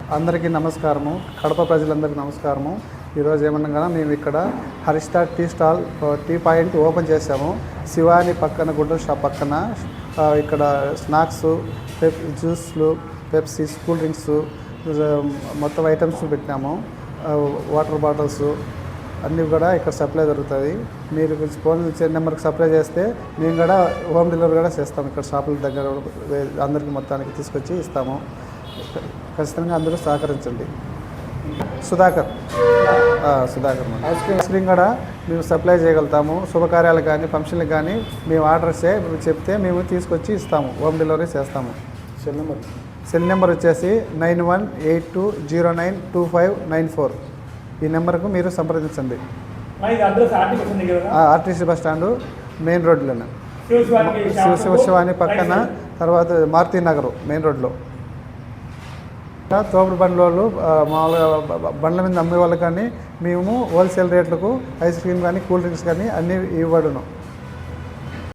అందరికీ నమస్కారము. కడప ప్రజలందరికీ నమస్కారము. ఈరోజు ఏమనగా మేము ఇక్కడ Haristar tea stall tea point open చేసాము శివాని పక్కన గుడ్డ షాప్ పక్కన ఇక్కడ స్నాక్స్ పెప్ జ్యూస్లు పెప్సీ కూల్ డ్రింక్స్ మొత్తం ఐటమ్స్ పెట్టినాము. వాటర్ బాటిల్స్ అన్నీ కూడా ఇక్కడ సప్లై జరుగుతుంది మీరు ఫోన్ నెంబర్కి సప్లై చేస్తే మేము కూడా హోమ్ డెలివరీ కూడా చేస్తాం. ఇక్కడ షాపుల దగ్గర అందరికీ మొత్తానికి తీసుకొచ్చి ఇస్తాము. ఖచ్చితంగా అందరూ సహకరించండి. Sudhakar. Sudhakar. Ice cream ice cream కూడా మేము సప్లై చేయగలుగుతాము. శుభకార్యాలు కానీ ఫంక్షన్లకు కానీ మేము ఆర్డర్ చే చెప్తే మేము తీసుకొచ్చి ఇస్తాము. హోమ్ డెలివరీ చేస్తాము. Cell number. సెల్ నెంబర్ వచ్చేసి nine one eight two zero nine two five nine four. ఈ నెంబర్కు మీరు సంప్రదించండి. ఆర్టీసీ బస్ స్టాండు మెయిన్ రోడ్లోనే. శివ శివానికి శివ శివ శివాని పక్కన తర్వాత మారుతి నగర్ మెయిన్ రోడ్లో. తోపుడు బండ్ల వాళ్ళు మామూలుగా బండ్ల మీద అమ్మే వాళ్ళు కానీ మేము హోల్సేల్ రేట్లకు ఐస్ క్రీమ్ కానీ కూల్ డ్రింక్స్ కానీ అన్నీ ఇవ్వడును.